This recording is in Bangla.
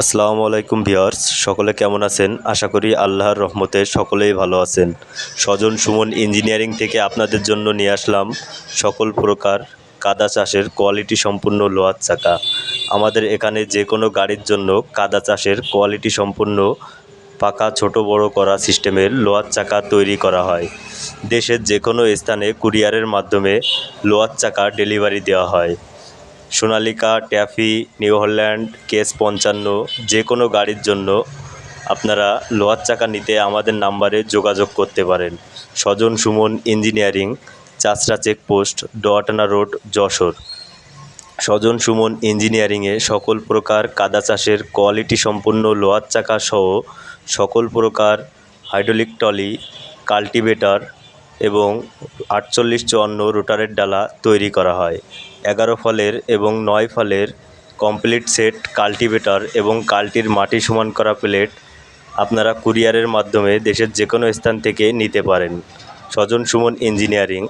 আসসালামু আলাইকুম ভিউয়ার্স, সকলে কেমন আছেন? আশা করি আল্লাহর রহমতে সকলেই ভালো আছেন। স্বজন সুমন ইঞ্জিনিয়ারিং থেকে আপনাদের জন্য নিয়ে আসলাম সকল প্রকার কাদা চাষের কোয়ালিটি সম্পূর্ণ লোহার চাকা। আমাদের এখানে যে কোনো গাড়ির জন্য কাদা চাষের কোয়ালিটি সম্পূর্ণ পাকা, ছোট, বড় করা সিস্টেমের লোহার চাকা তৈরি করা হয়। দেশের যে কোনো স্থানে কুরিয়ারের মাধ্যমে লোহার চাকা ডেলিভারি দেওয়া হয়। Sonalika, TAFE, New Holland, Case পঞ্চান্ন যে কোনো গাড়ির জন্য আপনারা লোহার চাকা নিতে আমাদের নাম্বারে যোগাযোগ করতে পারেন। স্বজন সুমন ইঞ্জিনিয়ারিং, চাষরা চেকপোস্ট ডোয়াটানা রোড, যশোর। স্বজন সুমন ইঞ্জিনিয়ারিংয়ে সকল প্রকার কাদা চাষের কোয়ালিটি সম্পন্ন লোহার চাকা সহ সকল প্রকার হাইড্রোলিক টলি কাল্টিভেটর এবং আটচল্লিশ চুয়ান্ন রোটারের ডালা তৈরি করা হয়। এগারো ফলের এবং নয় ফলের কমপ্লিট সেট কাল্টিভেটর এবং কাল্টির মাটি সমান করা প্লেট আপনারা কুরিয়ারের মাধ্যমে দেশের যে কোনো স্থান থেকে নিতে পারেন। স্বজন সুমন ইঞ্জিনিয়ারিং